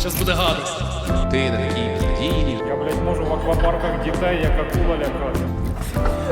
Щас буде гадость. Ти не такий безнадійний. Я, блядь, можу в аквапарках дітей, як акула лякати.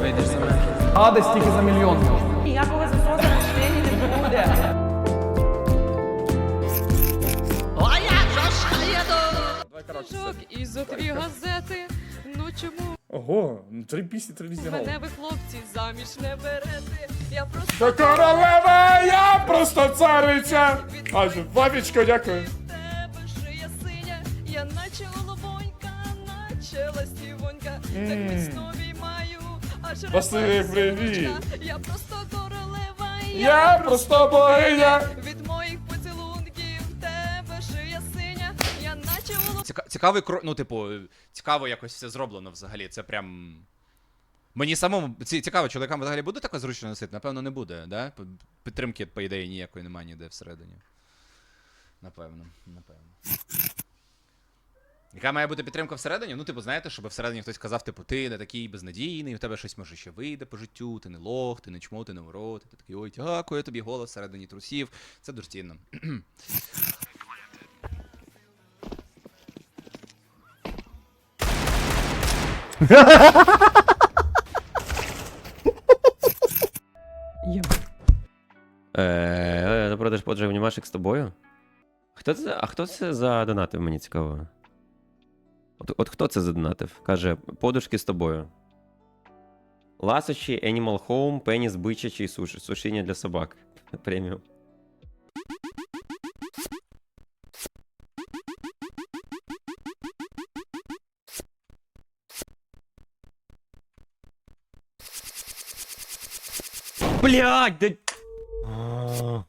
Вийдеш за мене. Гадость тільки за мільйон. Ніякого засосу в не буде. Книжок і зо дві газети. Ну чому Ого, ну, три пісні, три різні мене ви хлопці заміж не берете? Я просто королева, я просто цариця. Аж бабічко, дякую. Я наче голубонька, наче ластівонька, так міцно маю, аж Василь, привіт. Я просто королева, Я я просто богиня. від моїх поцілунків, в тебе шия синя, я наче голубонька. Ціка- цікавий кро... ну, типу, цікаво якось все зроблено взагалі. Це прям. Мені самому цікаво, чоловікам взагалі буде таке зручно носити? Напевно, не буде, да? Підтримки, по ідеї, ніякої немає ніде всередині. Напевно, напевно. Яка має бути підтримка всередині? Ну, типу, знаєте, щоб всередині хтось казав, типу, ти не такий безнадійний, у тебе щось може ще вийде по життю, ти не лох, ти не чмо, ти не ворот, ти такий, ой, дякую, тобі голос всередині трусів. Це дуже цінно. Е, продаж поджив внімашек з тобою? Хто це? А хто це задонатив, мені цікаво. От, от хто це задонатив? Каже, подушки з тобою. Ласощі, Animal Home, пеніс бичачий суш, сушіння для собак. Преміум. Блядь, да... А.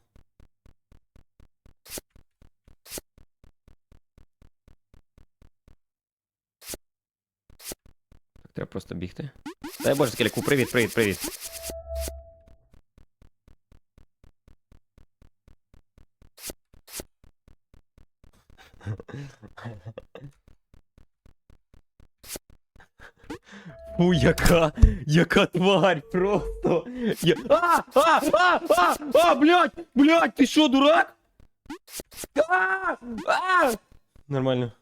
Так, треба просто бігти. Дай боже, скельку, привіт, привіт, привіт. Фу, яка, яка тварь, просто. Я... А, а, а, а, а, блядь, блядь, ти що, дурак? А, а! Нормально.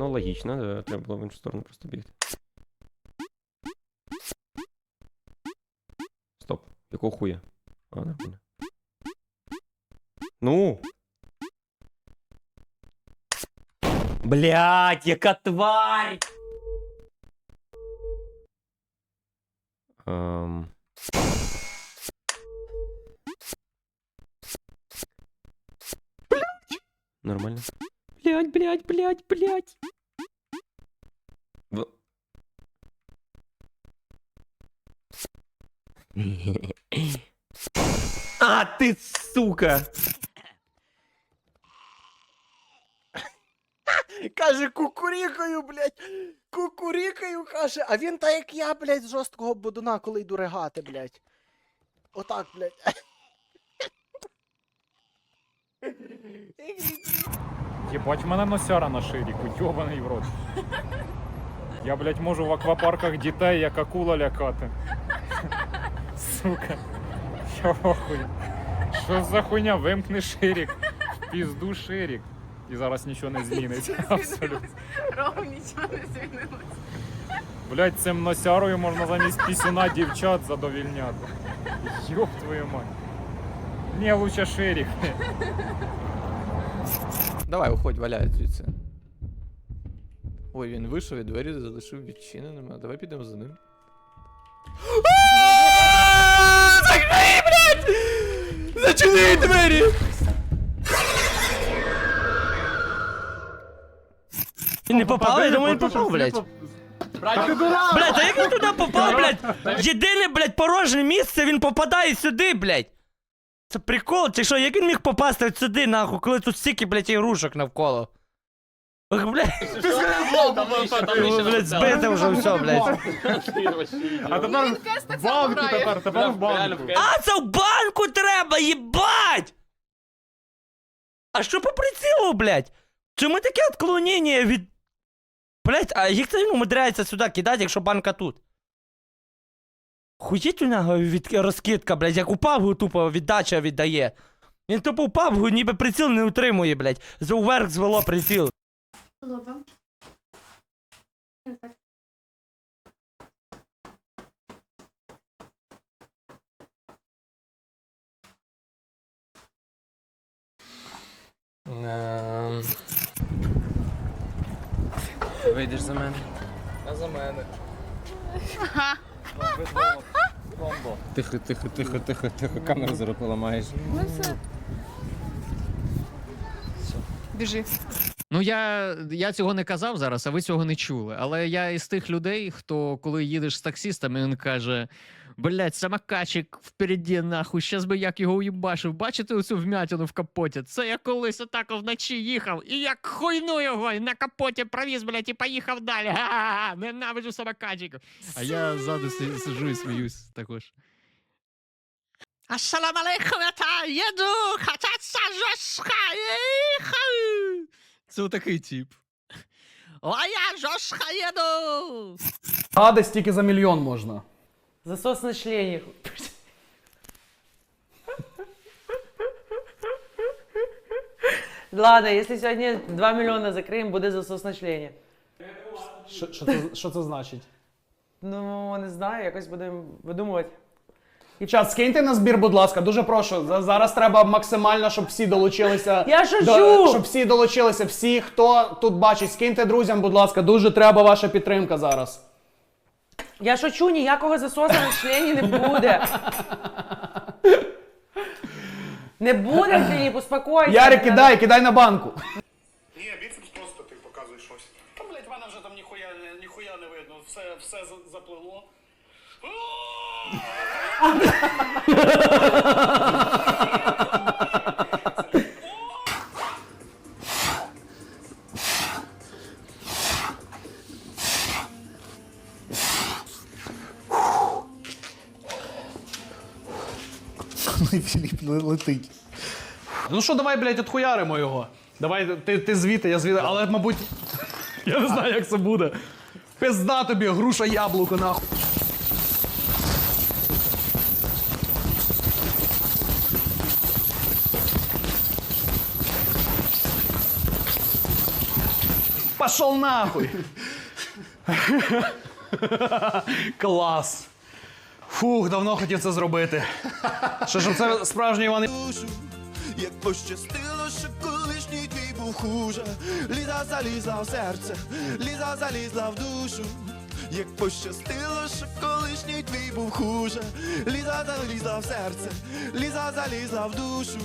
Ну, логічно, да, треба було в іншу сторону просто бігти. Стоп, якого хуя? А, нормально. Ну. Блять, яка тварь! Ем... Блять! Нормально. Блять, блять, блять, блять. А, ти сука! Каже, кукурікаю, блядь. Кукурікаю, каже, а він так як я, блядь, з жорсткого бодуна, коли йду регати, блядь. Отак, блядь. Єбать, в мене носяра на ширіку, йобаний в рот. Я, блядь, можу в аквапарках дітей, як акула лякати. Сука. Я в. Що за хуйня? Вимкни ширік. В пізду ширік. І зараз нічого не зміниться. Абсолютно. Нічого не змінилось. Блять, цим носярою можна замість пісюна дівчат задовільняти. Йоп твою мать. Не, лучше ширік. Давай, уходь, валяй звідси. Ой, він вийшов і двері залишив відчиненими. Давай підемо за ним. Закрий, блядь! Зачини двері! Не попав, я думаю, попав, блядь. Блядь, а як він туди попав, блядь? Єдине, блядь, порожнє місце, він попадає сюди, блядь. Це прикол, чи що, як він міг попасти сюди, нахуй, коли тут стільки, блядь, ігрушок навколо? Ох, блядь, блядь, збите вже все, блядь. А тепер в банку тепер, тепер в банку. А, це в банку треба, їбать! А що по прицілу, блядь? Чому таке отклонення від Блять, а як це він умудряється сюди кидати, якщо банка тут? Хуїть у нього від розкидка, блядь, як у пабгу тупо віддача віддає. Він тупо у пабгу ніби приціл не утримує, блядь. Зверх звело приціл. Ем, Вийдеш за мене. А за мене. Тихо, тихо, тихо, тихо, тихо. Камеру зараз поламаєш. Біжи. Ну я, я цього не казав зараз, а ви цього не чули. Але я із тих людей, хто коли їдеш з таксістом, він каже: блять, самокатчик впереді, нахуй, щас би як його уїбашив. Бачите оцю вмятину в капоті? Це я колись отак вночі їхав, і як хуйну його, і на капоті провіз, блять, і поїхав далі. Га-га-га, ненавиджу самокатчиків. А я ззаду си- сиджу і сміюсь також. Ассалам алейкум, їду, кататися жорстко, їхав. Це отакий тип. О, я жорстко їду. Гадость тільки за мільйон можна. Засос на члене. Ладно, если сегодня 2 миллиона закриємо, буде засос на члене. Що, що, це, що це значить? Ну, не знаю, якось будемо видумувати. Чат, скиньте на збір, будь ласка, дуже прошу. За- Зараз треба максимально, щоб всі долучилися. Я шучу! До, щоб всі долучилися, всі, хто тут бачить, скиньте друзям, будь ласка, дуже треба ваша підтримка зараз. Я шучу, ніякого засосу на члені не буде. Не буде, Філіп, успокойся. Ярик, кидай, кидай на банку. Ні, біцепс просто ти показуєш щось. Та, блядь, в мене вже там ніхуя, ніхуя не видно, все, все за- заплило. Філіп летить. Ну що, давай, блядь, отхуяримо його. Давай, ти, ти звідти, я звідти, але, мабуть, я не знаю, як це буде. Пизда тобі, груша яблуко, нахуй. Пошел нахуй. Клас. Фух, давно хотів це зробити. Що щоб це справжній Іван Як пощастило, що колишній твій був хуже. Ліза залізла в серце, Ліза залізла в душу. Як пощастило, що колишній твій був хуже. Ліза залізла в серце, Ліза залізла в душу.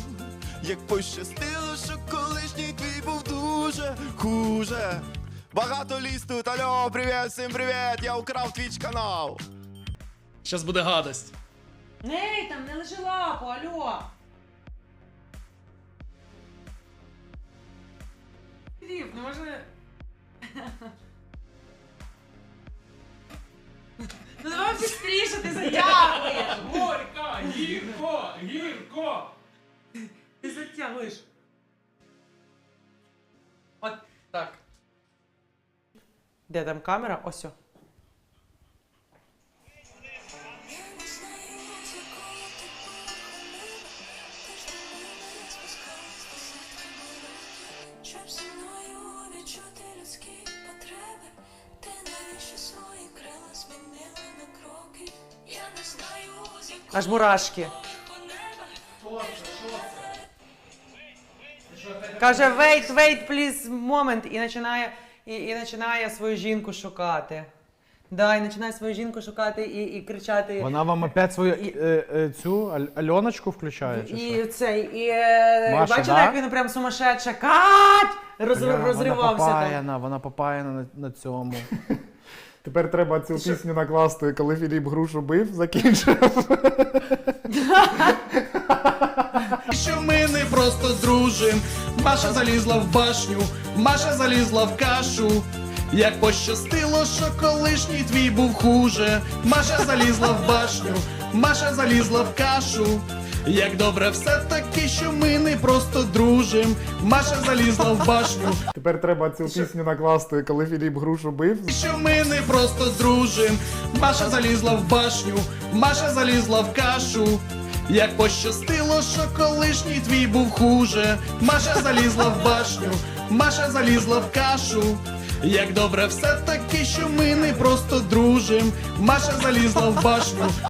Як пощастило, що колишній твій був дуже хуже. Багато ліс тут, алло, привіт, всім привіт, я украв твіч канал. Зараз буде гадость. Ей, там не лежи лапу, алло. Філіп, ну може... Ну давай быстріше, ти затягуєш. Горько, гірко, гірко. Ти затягуєш. От так. Де там камера? Ось. о. Щоб зі мною відчути людські потреби, ти навіщо свої крила змінила на кроки? Я не знаю, з якого Аж мурашки. Каже, wait, wait, please, moment. І починає, і, і починає свою жінку шукати. Да, і починає свою жінку шукати і, і кричати. Вона вам опять свою І- е, е, цю Аль- Альоночку включає? Чи що? І цей, і е, Маша, бачили, да? як він прям сумасшедша. Кать! Роз, Бля, Вона розривався там. попаяна, вона попаяна на, на цьому. Тепер треба цю пісню накласти, коли Філіп грушу бив, закінчив. Що ми не просто дружим. Маша залізла в башню, Маша залізла в кашу. Як пощастило, що колишній твій був хуже. Маша залізла в башню, Маша залізла в кашу. Як добре все таки, що ми не просто дружим. Маша залізла в башню. Тепер треба цю пісню накласти, коли Філіп грушу бив. Що ми не просто дружим. Маша залізла в башню, Маша залізла в кашу. Як пощастило, що колишній твій був хуже. Маша залізла в башню, Маша залізла в кашу. Як добре все таки, що ми не просто дружим. Маша залізла в башню,